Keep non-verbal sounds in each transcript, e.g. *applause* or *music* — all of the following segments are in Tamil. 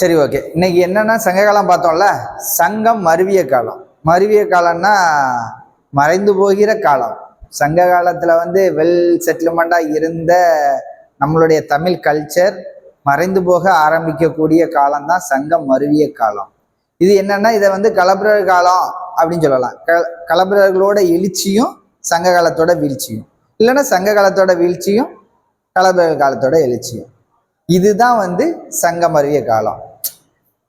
சரி ஓகே இன்னைக்கு என்னன்னா சங்க காலம் பார்த்தோம்ல? சங்கம் மருவிய காலம். மருவிய காலம்னா மறைந்து போகிற காலம். சங்க காலத்துல வந்து வெல் செட்டில்மெண்டா இருந்த நம்மளுடைய தமிழ் கல்ச்சர் மறைந்து போக ஆரம்பிக்கக்கூடிய காலம் தான் சங்கம் மருவிய காலம். இது என்னன்னா இதை வந்து கலப்பிரர் காலம் அப்படின்னு சொல்லலாம். க கலப்பிரர்களோட எழுச்சியும் சங்க காலத்தோட வீழ்ச்சியும். இல்லைன்னா சங்க காலத்தோட வீழ்ச்சியும் கலப்பிரர் காலத்தோட எழுச்சியும். இதுதான் வந்து சங்கம் அறிவிய காலம்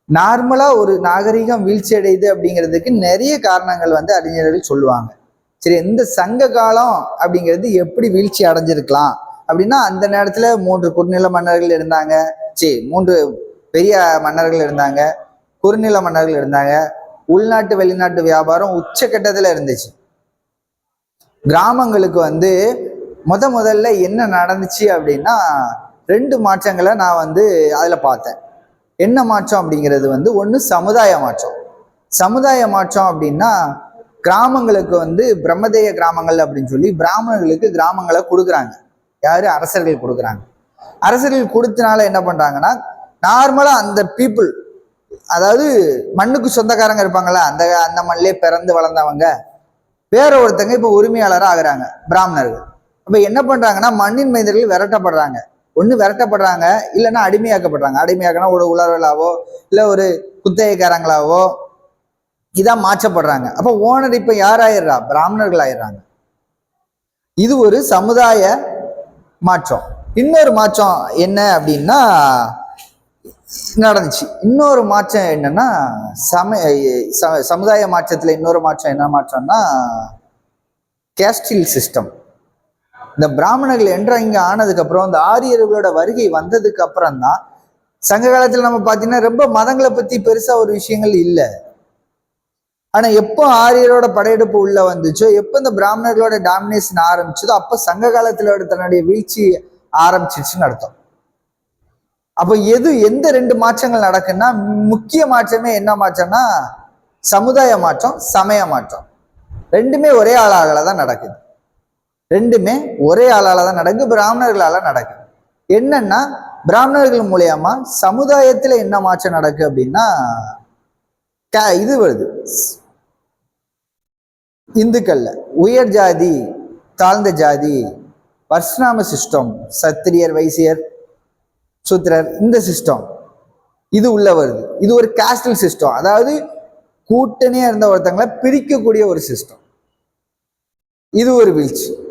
நார்மலா ஒரு நாகரிகம் வீழ்ச்சி அடையுது அப்படிங்கிறதுக்கு நிறைய காரணங்கள் வந்து அறிஞர்கள் சொல்லுவாங்க. சரி இந்த சங்க காலம் அப்படிங்கிறது எப்படி வீழ்ச்சி அடைஞ்சிருக்கலாம்? அப்படின்னா அந்த நேரத்துல மூன்று குறுநில மன்னர்கள் இருந்தாங்க. சரி மூன்று பெரிய மன்னர்கள் இருந்தாங்க. குறுநில மன்னர்கள் இருந்தாங்க. உள்நாட்டு வெளிநாட்டு வியாபாரம் உச்சக்கட்டத்துல இருந்துச்சு. கிராமங்களுக்கு வந்து முத முதல்ல என்ன நடந்துச்சு அப்படின்னா ரெண்டு மாற்றங்களை நான் வந்து அதில் பார்த்தேன். என்ன மாற்றம் அப்படிங்கிறது வந்து ஒன்று சமுதாய மாற்றம். சமுதாய மாற்றம் அப்படின்னா கிராமங்களுக்கு வந்து பிரம்மதேய கிராமங்கள் அப்படின்னு சொல்லி பிராமணர்களுக்கு கிராமங்களை கொடுக்குறாங்க. யார்? அரசர்கள் கொடுக்குறாங்க. அரசர்கள் கொடுத்தனால என்ன பண்ணுறாங்கன்னா நார்மலாக அந்த பீப்புள் அதாவது மண்ணுக்கு சொந்தக்காரங்க இருப்பாங்கல்ல அந்த அந்த மண்ணிலே பிறந்து வளர்ந்தவங்க வேற ஒருத்தங்க இப்போ உரிமையாளராக ஆகுறாங்க பிராமணர்கள். அப்போ என்ன பண்ணுறாங்கன்னா மண்ணின் மைந்தர்கள் விரட்டப்படுறாங்க. ஒன்று விரட்டப்படுறாங்க இல்லைன்னா அடிமையாக்கப்படுறாங்க. அடிமையாக்கனா ஒரு உழவர்களாவோ இல்லை ஒரு குத்தகைக்காரங்களாவோ இதான் மாற்றப்படுறாங்க. அப்போ ஓனர் இப்போ யார் ஆயிடுறா பிராமணர்கள் ஆயிடுறாங்க இது ஒரு சமுதாய மாற்றம். இன்னொரு மாற்றம் என்ன அப்படின்னா நடந்துச்சு. இன்னொரு மாற்றம் என்னன்னா சம ச- சமுதாய மாற்றத்தில் இன்னொரு மாற்றம் என்ன மாற்றம்னா கேஸ்டில் சிஸ்டம் இந்த பிராமணர்கள் என்ற இங்கே ஆனதுக்கப்புறம் அந்த இந்த ஆரியர்களோட வருகை வந்ததுக்கு அப்புறம் தான் சங்க காலத்தில் நம்ம பார்த்தீங்கன்னா ரொம்ப மதங்களை பற்றி பெருசாக ஒரு விஷயங்கள் இல்லை. ஆனா எப்போ ஆரியரோட படையெடுப்பு உள்ள வந்துச்சோ எப்போ இந்த பிராமணர்களோட டாமினேஷன் ஆரம்பிச்சதோ அப்போ சங்க காலத்துல தன்னுடைய வீழ்ச்சி ஆரம்பிச்சிருச்சுன்னு அர்த்தம். அப்போ எது எந்த ரெண்டு மாற்றங்கள் நடக்குன்னா முக்கிய மாற்றமே என்ன மாற்றம்னா சமுதாய மாற்றம் சமய மாற்றம். ரெண்டுமே ஒரே ஆளால தான் நடக்குது. ரெண்டுமே ஒரே ஆளால தான் நடக்குது பிராமணர்களால நடக்குது என்னன்னா பிராமணர்கள் மூலியமா சமுதாயத்துல என்ன மாற்றம் நடக்கு அப்படின்னா க- இது வருது. இந்துக்கள்ல உயர் ஜாதி தாழ்ந்த ஜாதி பர்சுநாம சிஸ்டம் சத்திரியர் வைசியர் சூத்திரர் இந்த சிஸ்டம் இது உள்ள வருது. இது ஒரு கேஸ்டல் சிஸ்டம் அதாவது கூட்டணியா இருந்த ஒருத்தங்களை பிரிக்கக்கூடிய ஒரு சிஸ்டம் இது ஒரு வீழ்ச்சி.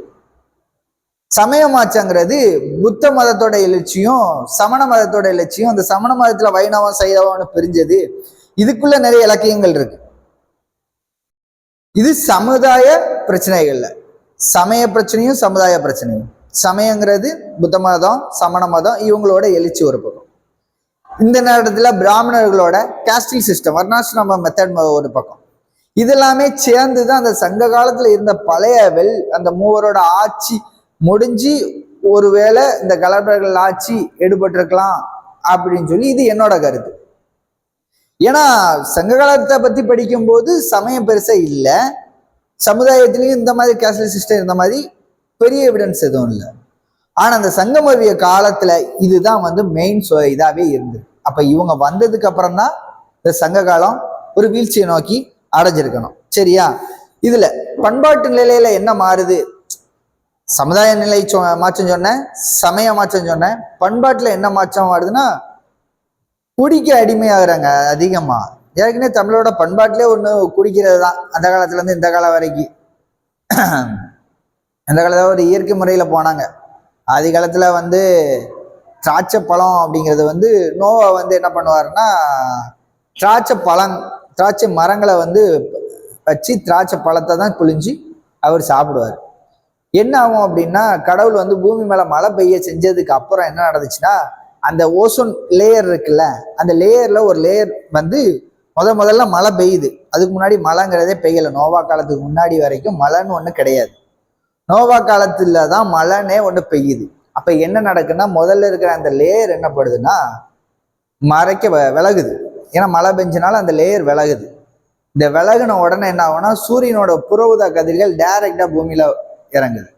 சமயமாச்சங்கிறது புத்த மதத்தோட எழுச்சியும் சமண மதத்தோட எழுச்சியும் அந்த சமண மதத்துல வைணவம் சைதவம்னு பிரிஞ்சது. இதுக்குள்ள நிறைய இலக்கியங்கள் இருக்கு. இது சமுதாய பிரச்சனைகள்ல. சமய பிரச்சனையும் சமுதாய பிரச்சனையும். சமயங்கிறது புத்த மதம் சமண மதம் இவங்களோட எழுச்சி ஒரு பக்கம். இந்த நேரத்துல பிராமணர்களோட கேஸ்டிங் சிஸ்டம் வர்ணாசிரம மெத்தட் ஒரு பக்கம். இதெல்லாமே சேர்ந்து தான் அந்த சங்க காலத்துல இருந்த பழைய வெல் அந்த மூவரோட ஆட்சி முடிஞ்சு ஒருவேளை இந்த கலெக்டர்கள் ஆட்சி எடுபட்டிருக்கலாம் அப்படின்னு சொல்லி இது என்னோட கருத்து. ஏன்னா சங்க காலத்தை பத்தி படிக்கும்போது சமயம் பெருசா இல்லை. சமுதாயத்திலையும் இந்த மாதிரி கேஸ்டல் சிஸ்டம் இருந்த மாதிரி பெரிய எவிடன்ஸ் எதுவும் இல்லை. ஆனா அந்த சங்கமவிய காலத்துல இதுதான் வந்து மெயின் இதாவே இருந்தது. அப்ப இவங்க வந்ததுக்கு அப்புறம் தான் இந்த சங்க காலம் ஒரு வீழ்ச்சியை நோக்கி அடைஞ்சிருக்கணும். சரியா? இதுல பண்பாட்டு நிலையில என்ன மாறுது? சமுதாய நிலை மாற்றம் சொன்னேன் சமய மாற்றம் சொன்னேன் பண்பாட்டில் என்ன மாற்றம் வருதுன்னா குடிக்க அடிமையாகிறாங்க அதிகமா. ஏற்கனவே தமிழோட பண்பாட்டிலே ஒன்று குடிக்கிறது தான். அந்த காலத்துல இருந்து இந்த காலம் வரைக்கும். *clears throat* அந்த காலத்தில் ஒரு இயற்கை முறையில் போனாங்க. ஆதி காலத்தில் வந்து திராட்சை பழம் அப்படிங்கிறது வந்து நோவா வந்து என்ன பண்ணுவாருன்னா திராட்சை பழம் திராட்சை மரங்களை வந்து வச்சு திராட்சை பழத்தை தான் குளிஞ்சு அவர் சாப்பிடுவார். என்ன ஆகும் அப்படின்னா கடவுள் வந்து பூமி மேலே மழை பெய்ய செஞ்சதுக்கு அப்புறம் என்ன நடந்துச்சுன்னா அந்த ஓசோன் லேயர் இருக்குல்ல அந்த லேயரில் ஒரு லேயர் வந்து முத முதல்ல மழை பெய்யுது. அதுக்கு முன்னாடி மழைங்கிறதே பெய்யலை. நோவா காலத்துக்கு முன்னாடி வரைக்கும் மழைன்னு ஒன்று கிடையாது. நோவா காலத்தில் தான் மழைன்னே ஒன்று பெய்யுது. அப்போ என்ன நடக்குன்னா முதல்ல இருக்கிற அந்த லேயர் என்ன படுதுன்னா மறைக்க விலகுது. ஏன்னா மழை பெஞ்சனால அந்த லேயர் விலகுது. இந்த விலகுன உடனே என்ன ஆகும்னா சூரியனோட புறவுதா கதிர்கள் டைரெக்டாக பூமியில் இறங்குது.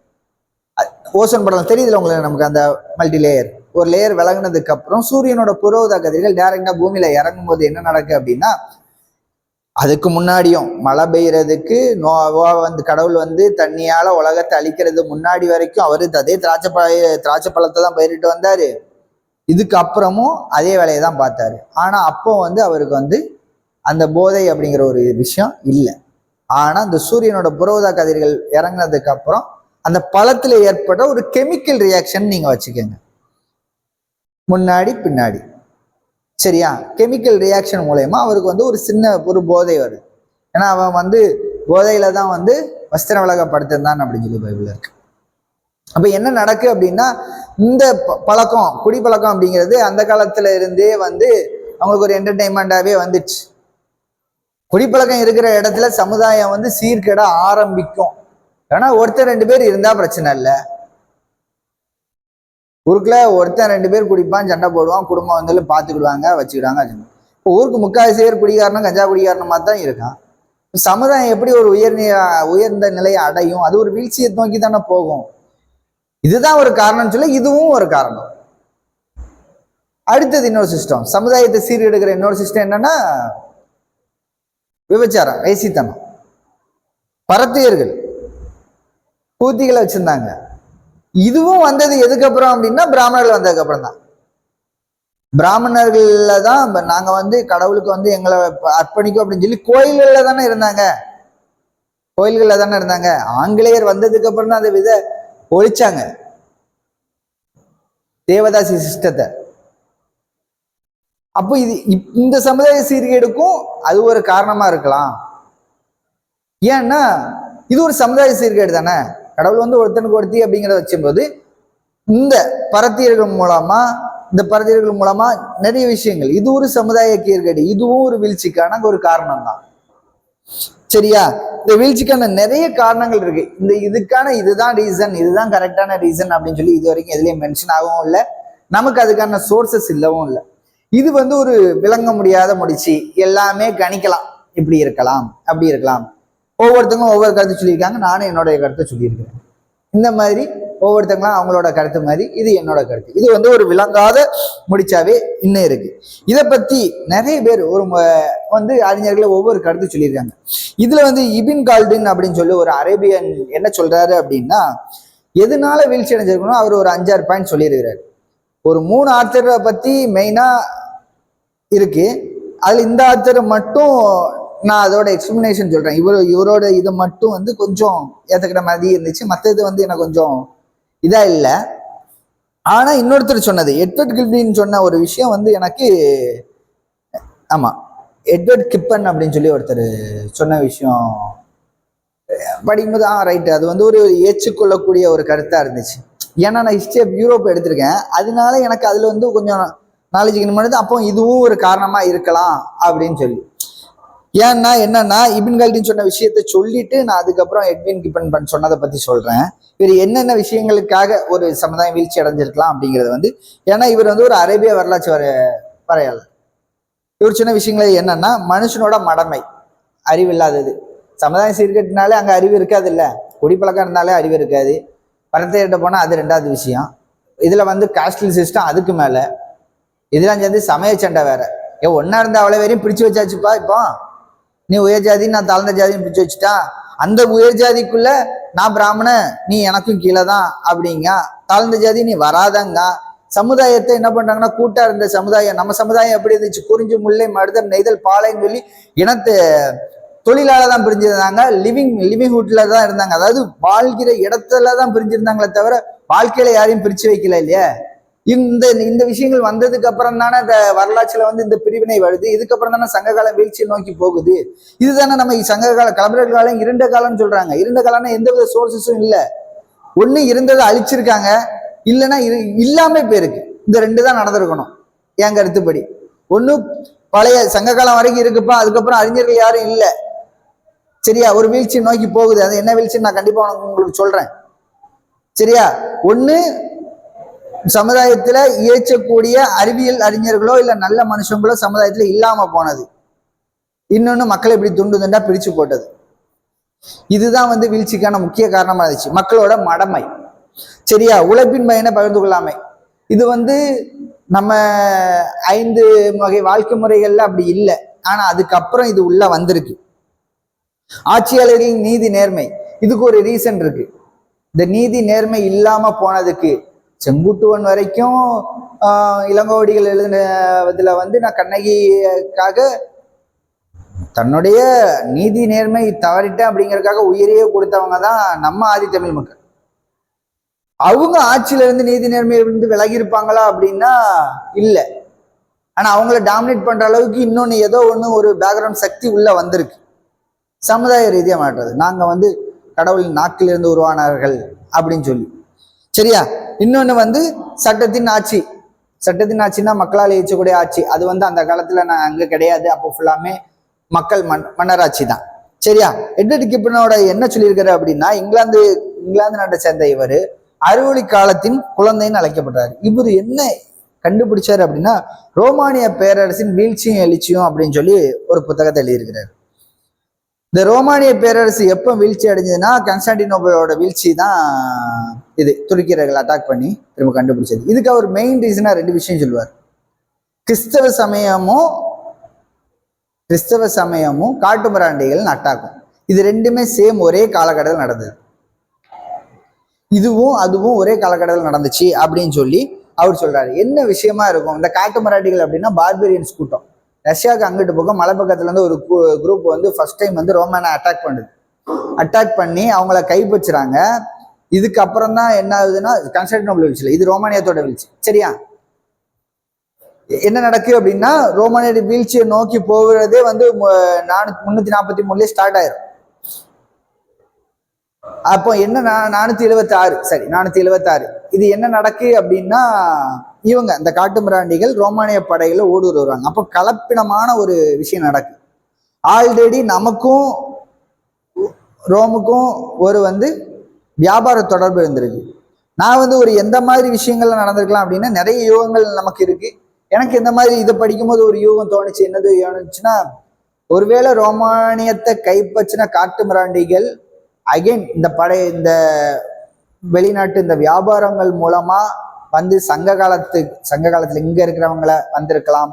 அ- ஓசோன் படம் தெரியுதுல உங்களுக்கு? நமக்கு அந்த மல்டி லேயர் ஒரு லேயர் விலகுனதுக்கு அப்புறம் சூரியனோட புரோத கதிர்கள் டைரக்டா பூமியில இறங்கும் போது என்ன நடக்கு அப்படின்னா அதுக்கு முன்னாடியும் மழை பெய்யறதுக்கு நோவா வந்து கடவுள் வந்து தண்ணியால உலகத்தை அழிக்கிறது முன்னாடி வரைக்கும் அவரு அதே திராட்சை பழ திராட்சை பழத்தை தான் பயிரிட்டு வந்தாரு. இதுக்கு அப்புறமும் அதே வேலையை தான் பார்த்தாரு. ஆனா அப்போ வந்து அவருக்கு வந்து அந்த போதை அப்படிங்கிற ஒரு விஷயம் இல்லை. ஆனா அந்த சூரியனோட புரோதா கதிர்கள் இறங்கினதுக்கு அப்புறம் அந்த பழத்துல ஏற்பட்ட ஒரு கெமிக்கல் ரியாக்ஷன் நீங்க வச்சுக்கோங்க. முன்னாடி பின்னாடி. சரியா? கெமிக்கல் ரியாக்ஷன் மூலயமா அவருக்கு வந்து ஒரு சின்ன ஒரு போதை வருது. ஏன்னா அவன் வந்து போதையில தான் வந்து வஸ்திர விலகப்படுத்திருந்தான் அப்படின்னு சொல்லி பைபிள் இருக்கு. அப்ப என்ன நடக்கு அப்படின்னா இந்த ப- பழக்கம் குடிப்பழக்கம் அப்படிங்கிறது அந்த காலத்துல இருந்தே வந்து அவங்களுக்கு ஒரு என்டர்டைன்மெண்டாவே வந்துச்சு. குடிப்பழக்கம் இருக்கிற இடத்துல சமுதாயம் வந்து சீர்கெட ஆரம்பிக்கும். ஏன்னா ஒருத்தர் ரெண்டு பேர் இருந்தா பிரச்சனை இல்லை. ஊருக்குள்ள ஒருத்தன் ரெண்டு பேர் குடிப்பான் சண்டை போடுவான் குடும்பம் வந்தாலும் பார்த்துக்கிடுவாங்க வச்சுக்கிடுவாங்க இப்போ ஊருக்கு முக்காவாசி பேர் குடிகாரனும் கஞ்சா குடிகாரணமாக தான் இருக்கான். சமுதாயம் எப்படி ஒரு உயர் உயர்ந்த நிலையை அடையும்? அது ஒரு வீழ்ச்சியை நோக்கி தானே போகும். இதுதான் ஒரு காரணம் சொல்ல இதுவும் ஒரு காரணம். அடுத்தது இன்னொரு சிஸ்டம் சமுதாயத்தை சீர்கெடுக்கிற இன்னொரு சிஸ்டம் என்னன்னா விபச்சாரம் வேசித்தனம். பரத்தியர்கள். கூத்திகளை வச்சிருந்தாங்க. இதுவும் வந்தது எதுக்கப்புறம் அப்படின்னா பிராமணர்கள் வந்ததுக்கு அப்புறம் தான் பிராமணர்கள்ல தான் இப்ப நாங்க வந்து கடவுளுக்கு வந்து எங்களை அர்ப்பணிக்கும் அப்படின்னு சொல்லி கோயில்கள்ல தானே இருந்தாங்க. கோயில்கள்ல தானே இருந்தாங்க. ஆங்கிலேயர் வந்ததுக்கு அப்புறம் தான் அதை வித ஒழிச்சாங்க. தேவதாசி சிஸ்டத்தை அப்போ இது இப்- இந்த சமுதாய சீர்கேடுக்கும் அது ஒரு காரணமா இருக்கலாம். ஏன்னா இது ஒரு சமுதாய சீர்கேடு தானே? கடவுள் வந்து ஒருத்தனுக்கு ஒருத்தி அப்படிங்கிறத வச்சும்போது இந்த பரத்தியர்கள் மூலமா இந்த பரத்தியர்கள் மூலமா நிறைய விஷயங்கள் இது ஒரு சமுதாய கீர்கடி இதுவும் ஒரு வீழ்ச்சிக்கான ஒரு காரணம் தான் சரியா? இந்த வீழ்ச்சிக்கான நிறைய காரணங்கள் இருக்கு. இந்த இதுக்கான இதுதான் ரீசன் இதுதான் கரெக்டான ரீசன் அப்படின்னு சொல்லி இது வரைக்கும் எதுலயும் மென்ஷன் ஆகவும் இல்லை. நமக்கு அதுக்கான சோர்சஸ் இல்லவும் இல்லை. இது வந்து ஒரு விளங்க முடியாத முடிச்சு. எல்லாமே கணிக்கலாம். இப்படி இருக்கலாம் அப்படி இருக்கலாம். ஒவ்வொருத்தங்களும் ஒவ்வொரு கருத்து சொல்லியிருக்காங்க. நானும் என்னுடைய கருத்தை சொல்லியிருக்கிறேன். இந்த மாதிரி ஒவ்வொருத்தங்களும் அவங்களோட கருத்து மாதிரி இது என்னோட கருத்து. இது வந்து ஒரு விளங்காத முடிச்சாவே இன்னும் இருக்கு. இதை பத்தி நிறைய பேர் ஒரு வந்து அறிஞர்கள் ஒவ்வொரு கருத்து சொல்லியிருக்காங்க. இதுல வந்து இபின் கால்டின் அப்படின்னு சொல்லி ஒரு அரேபியன் என்ன சொல்றாரு அப்படின்னா எதனால வீழ்ச்சி அடைஞ்சிருக்கணும் அவர் ஒரு அஞ்சாறு பாயிண்ட் சொல்லியிருக்கிறாரு. ஒரு மூணு ஆத்தரை பத்தி மெயினா இருக்கு. அதுல இந்த ஆத்தரை மட்டும் நான் அதோட எக்ஸ்பிளனேஷன் சொல்றேன். இவர் இவரோட இது மட்டும் வந்து கொஞ்சம் ஏத்துக்கிற மாதிரி இருந்துச்சு. மற்றது வந்து எனக்கு கொஞ்சம் இதா இல்லை. ஆனா இன்னொருத்தர் சொன்னது எட்வர்ட் கில்பின்னு சொன்ன ஒரு விஷயம் வந்து எனக்கு ஆமா எட்வர்ட் கிப்பன் அப்படின்னு சொல்லி ஒருத்தர் சொன்ன விஷயம். படிக்கும்போது ஆ ரைட்டு அது வந்து ஒரு ஏற்றுக்கொள்ளக்கூடிய ஒரு கருத்தா இருந்துச்சு. ஏன்னா நான் ஹிஸ்ட்ரி ஆஃப் யூரோப் எடுத்திருக்கேன். அதனால எனக்கு அதில் வந்து கொஞ்சம் நாலேஜ் பண்ணுது. அப்போ இதுவும் ஒரு காரணமாக இருக்கலாம் அப்படின்னு சொல்லி. ஏன்னா என்னன்னா இபின் கல்டின் சொன்ன விஷயத்த சொல்லிட்டு நான் அதுக்கப்புறம் எட்வின் கிப்பன் பண் சொன்னதை பற்றி சொல்கிறேன் இவர் என்னென்ன விஷயங்களுக்காக ஒரு சமுதாயம் வீழ்ச்சி அடைஞ்சிருக்கலாம் அப்படிங்கிறது வந்து ஏன்னா இவர் வந்து ஒரு அரேபிய வரலாற்று வர வரையாளர். இவர் சொன்ன விஷயங்கள் என்னன்னா மனுஷனோட மடமை அறிவு இல்லாதது. சமுதாயம் சீர்கட்டினாலே அங்கே அறிவு இருக்காது இல்லை. குடிப்பழக்கம் இருந்தாலே அறிவு இருக்காது. பணத்தையிட்ட போனால் அது ரெண்டாவது விஷயம். இதில் வந்து காஸ்டல் சிஸ்டம் அதுக்கு மேலே. இதெல்லாம் சேர்ந்து சமய சண்டை வேற. ஏன் ஒன்னா இருந்த அவ்வளோ வரையும் பிடிச்சு வச்சாச்சுப்பா இப்போ. நீ உயர் ஜாதி நான் தாழ்ந்த ஜாதின்னு பிடிச்சு வச்சுட்டா? அந்த உயர் ஜாதிக்குள்ள நான் பிராமணன் நீ எனக்கும் கீழே தான் அப்படிங்க. தாழ்ந்த ஜாதி நீ வராதங்க. சமுதாயத்தை என்ன பண்றாங்கன்னா கூட்டா இருந்த சமுதாயம். நம்ம சமுதாயம் எப்படி இருந்துச்சு? குறிஞ்சி முல்லை மருதர் நெய்தல் பாலைன்னு சொல்லி இனத்தை தொழிலால தான் பிரிஞ்சிருந்தாங்க. லிவிங் லிவிங்ஹுட்ல தான் இருந்தாங்க. அதாவது வாழ்கிற இடத்துல தான் பிரிஞ்சிருந்தாங்களே தவிர வாழ்க்கையில யாரையும் பிரிச்சு வைக்கல இல்லையா? இந்த இந்த விஷயங்கள் வந்ததுக்கு அப்புறம் தானே இந்த வரலாற்றுல வந்து இந்த பிரிவினை வருது. இதுக்கப்புறம் தானே சங்ககாலம் வீழ்ச்சியை நோக்கி போகுது. இதுதானே நம்ம சங்ககால கலம்பரர் காலம் இருண்ட காலம்னு சொல்றாங்க. இருண்ட காலம்னா எந்த வித சோர்சஸும் இல்லை. ஒண்ணு இருந்ததை அழிச்சிருக்காங்க. இல்லைன்னா இரு இல்லாம போயிருக்கு. இந்த ரெண்டு தான் நடந்திருக்கணும். என் கருத்துப்படி. ஒண்ணு பழைய சங்ககாலம் வரைக்கும் இருக்குப்பா. அதுக்கப்புறம் அறிஞர்கள் யாரும் இல்லை. சரியா? ஒரு வீழ்ச்சி நோக்கி போகுது. அது என்ன வீழ்ச்சி நான் கண்டிப்பா உனக்கு உங்களுக்கு சொல்றேன். சரியா? ஒண்ணு சமுதாயத்துல இயற்றக்கூடிய அறிவியல் அறிஞர்களோ இல்ல நல்ல மனுஷங்களோ சமுதாயத்துல இல்லாம போனது. இன்னொன்னு மக்களை இப்படி துண்டு துண்டா பிரிச்சு போட்டது. இதுதான் வந்து வீழ்ச்சிக்கான முக்கிய காரணமா இருந்துச்சு. மக்களோட மடமை. சரியா? உழைப்பின் பயனை பகிர்ந்து கொள்ளாமை. இது வந்து நம்ம ஐந்து வகை வாழ்க்கை முறைகள்ல அப்படி இல்லை. ஆனா அதுக்கப்புறம் இது உள்ள வந்திருக்கு. ஆட்சியாளர்களின் நீதி நேர்மை. இதுக்கு ஒரு ரீசன் இருக்கு. இந்த நீதி நேர்மை இல்லாம போனதுக்கு செங்குட்டுவன் வரைக்கும் இளங்கோடிகள் இளங்கோவடிகள் எழுதின வந்து நான் கண்ணகிக்காக தன்னுடைய நீதி நேர்மை தவறிட்டேன் அப்படிங்கறக்காக உயிரையே கொடுத்தவங்க தான் நம்ம ஆதித்தமிழ் மக்கள். அவங்க ஆட்சியில இருந்து நீதி நேர்மையில இருந்து விலகி இருப்பாங்களா அப்படின்னா இல்லை. ஆனா அவங்கள டாமினேட் பண்ற அளவுக்கு இன்னொன்னு ஏதோ ஒன்று ஒரு பேக்ரவுண்ட் சக்தி உள்ள வந்திருக்கு. சமுதாய ரீதியாக மாற்றுறது. நாங்கள் வந்து கடவுளின் நாக்கிலிருந்து உருவானார்கள் அப்படின்னு சொல்லி. சரியா? இன்னொன்று வந்து சட்டத்தின் ஆட்சி. சட்டத்தின் ஆட்சின்னா மக்களால் இயற்றக்கூடிய ஆட்சி. அது வந்து அந்த காலத்தில் நான் அங்கே கிடையாது. அப்போ ஃபுல்லாமே மக்கள் மன் மன்னராட்சி தான். சரியா? எட்வர்ட் கிப்பனோட என்ன சொல்லியிருக்காரு அப்படின்னா இங்கிலாந்து இங்கிலாந்து நாட்டை சேர்ந்த இவர் அறிவொளி காலத்தின் குழந்தைன்னு அழைக்கப்படுறாரு. இவர் என்ன கண்டுபிடிச்சாரு அப்படின்னா ரோமானிய பேரரசின் வீழ்ச்சியும் எழுச்சியும் அப்படின்னு சொல்லி ஒரு புத்தகத்தை எழுதியிருக்கிறார். இந்த ரோமானிய பேரரசு எப்போ வீழ்ச்சி அடைஞ்சதுன்னா கன்ஸ்டான்டினோபிளோட வீழ்ச்சி தான் இது துருக்கியர்கள் அட்டாக் பண்ணி திரும்ப கண்டுபிடிச்சது. இதுக்கு அவர் மெயின் ரீசனா ரெண்டு விஷயம் சொல்லுவார். கிறிஸ்தவ சமயமும் கிறிஸ்தவ சமயமும் காட்டுமிராண்டிகள் அட்டாக்கும் இது ரெண்டுமே சேம் ஒரே காலகட்டத்தில் நடந்தது. இதுவும் அதுவும் ஒரே காலகட்டத்தில் நடந்துச்சு அப்படின்னு சொல்லி அவர் சொல்றாரு. என்ன விஷயமா இருக்கும்? இந்த காட்டு மராட்டிகள் அப்படின்னா பார்பேரியன்ஸ் கூட்டம். ரஷ்யாவுக்கு அங்கிட்டு பக்கம் மலை பக்கத்துலேருந்து ஒரு குரூப் வந்து ஃபர்ஸ்ட் டைம் வந்து ரோமனை அட்டாக் பண்ணுது. அட்டாக் பண்ணி அவங்கள கைப்பற்றுறாங்க. இதுக்கப்புறம் தான் என்ன ஆகுதுன்னா கன்ஸ்டான்டினோபிள் வீழ்ச்சி இது ரோமானியத்தோட வீழ்ச்சி. சரியா? என்ன நடக்கு அப்படின்னா ரோமானிய வீழ்ச்சியை நோக்கி போகிறதே வந்து நானூத்தி முன்னூத்தி நாற்பத்தி மூணுலேயே ஸ்டார்ட் ஆயிரும். அப்போ என்ன நானூத்தி எழுபத்தி ஆறு சரி நானூத்தி எழுபத்தி ஆறு இது என்ன நடக்கு அப்படின்னா இவங்க இந்த காட்டு மிராண்டிகள் ரோமானிய படையில ஊடுருவ வருவாங்க. அப்போ கலப்பினமான ஒரு விஷயம் நடக்கு. ஆல்ரெடி நமக்கும் ரோமுக்கும் ஒரு வந்து வியாபார தொடர்பு இருந்திருக்கு. நான் வந்து ஒரு எந்த மாதிரி விஷயங்கள்ல நடந்திருக்கலாம் அப்படின்னா நிறைய யூகங்கள் நமக்கு இருக்கு. எனக்கு இந்த மாதிரி இதை படிக்கும்போது ஒரு யூகம் தோணுச்சு என்னது தோணுச்சுன்னா ஒருவேளை ரோமானியத்தை கைப்பற்றின காட்டு மிராண்டிகள் அகைன் இந்த படை இந்த வெளிநாட்டு இந்த வியாபாரங்கள் மூலமா வந்து சங்க காலத்து சங்க காலத்துல இங்க இருக்கிறவங்கள வந்திருக்கலாம்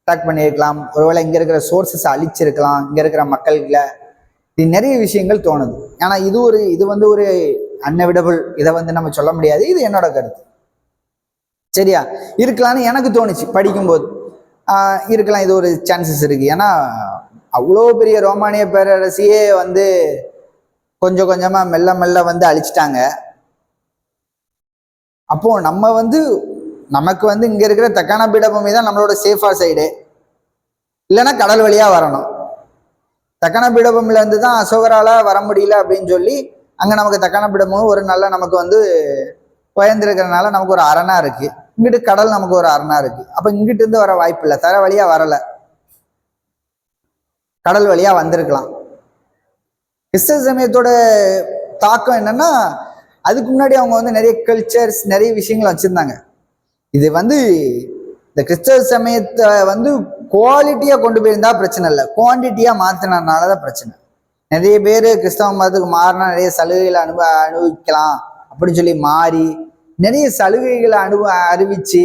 அட்டாக் பண்ணியிருக்கலாம். ஒருவேளை இங்க இருக்கிற சோர்சஸ் அழிச்சிருக்கலாம். இங்க இருக்கிற மக்கள்களை இது நிறைய விஷயங்கள் தோணுது. ஆனா இது ஒரு இது வந்து ஒரு அன்னவிடபிள் இதை வந்து நம்ம சொல்ல முடியாது. இது என்னோட கருத்து. சரியா? இருக்கலாம்னு எனக்கு தோணுச்சு படிக்கும்போது. இருக்கலாம். இது ஒரு சான்சஸ் இருக்கு. ஏன்னா அவ்வளோ பெரிய ரோமானிய பேரரசியே வந்து கொஞ்சம் கொஞ்சமாக மெல்ல மெல்ல வந்து அழிச்சிட்டாங்க. அப்போ நம்ம வந்து நமக்கு வந்து இங்க இருக்கிற தக்கான பீடபூமி தான் நம்மளோட சேஃபா சைடு இல்லைன்னா கடல் வழியாக வரணும். தக்கான பீடபூமில இருந்து தான் அசோகரால வர முடியல அப்படின்னு சொல்லி அங்கே நமக்கு தக்கான பீடமும் ஒரு நல்ல நமக்கு வந்து உயர்ந்திருக்கிறதுனால நமக்கு ஒரு அரணா இருக்கு. இங்கிட்டு கடல் நமக்கு ஒரு அரணா இருக்கு. அப்போ இங்கிட்டு இருந்து வர வாய்ப்பு இல்லை. தர வழியா வரல. கடல் வழியா வந்திருக்கலாம். கிறிஸ்தவ சமயத்தோட தாக்கம் என்னன்னா அதுக்கு முன்னாடி அவங்க வந்து நிறைய கல்ச்சர்ஸ் நிறைய விஷயங்கள் வச்சிருந்தாங்க. இது வந்து இந்த கிறிஸ்தவ சமயத்தை வந்து குவாலிட்டியா கொண்டு போயிருந்தா பிரச்சனை இல்லை. குவான்டிட்டியா மாத்தினதுனால தான் பிரச்சனை. நிறைய பேர் கிறிஸ்தவ மதத்துக்கு மாறினா நிறைய சலுகைகளை அனுப அனுபவிக்கலாம் அப்படின்னு சொல்லி மாறி நிறைய சலுகைகளை அனுப அறிவிச்சு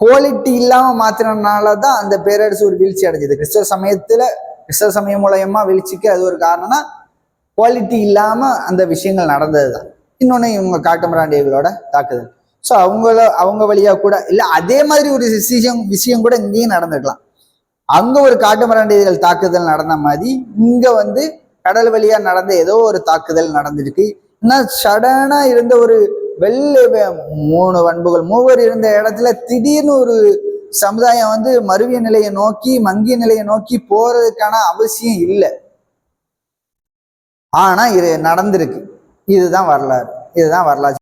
குவாலிட்டி இல்லாம மாத்தினதுனால தான் அந்த பேரரசு ஒரு வீழ்ச்சி அடைஞ்சது. கிறிஸ்தவ சமயத்துல கிறிஸ்தவ சமயம் மூலயமா வீழ்ச்சிக்கு அது ஒரு காரணம்னா குவாலிட்டி இல்லாமல் அந்த விஷயங்கள் நடந்தது தான் இன்னொன்று இவங்க காட்டுமிராண்டியர்களோட தாக்குதல். ஸோ அவங்கள அவங்க வழியாக கூட இல்லை அதே மாதிரி ஒரு விஷயம் விஷயம் கூட இங்கேயும் நடந்துக்கலாம் அங்கே ஒரு காட்டுமிராண்டியர்கள் தாக்குதல் நடந்த மாதிரி இங்கே வந்து கடல் வழியாக நடந்த ஏதோ ஒரு தாக்குதல் நடந்திருக்கு. ஆனால் சடனாக இருந்த ஒரு வெள்ளை மூணு பண்புகள் மூவர் இருந்த இடத்துல திடீர்னு ஒரு சமுதாயம் வந்து மருவிய நிலையை நோக்கி மங்கிய நிலையை நோக்கி போகிறதுக்கான அவசியம் இல்லை. ஆனா இது நடந்திருக்கு. இதுதான் வரலாறு. இதுதான் வரலாறு.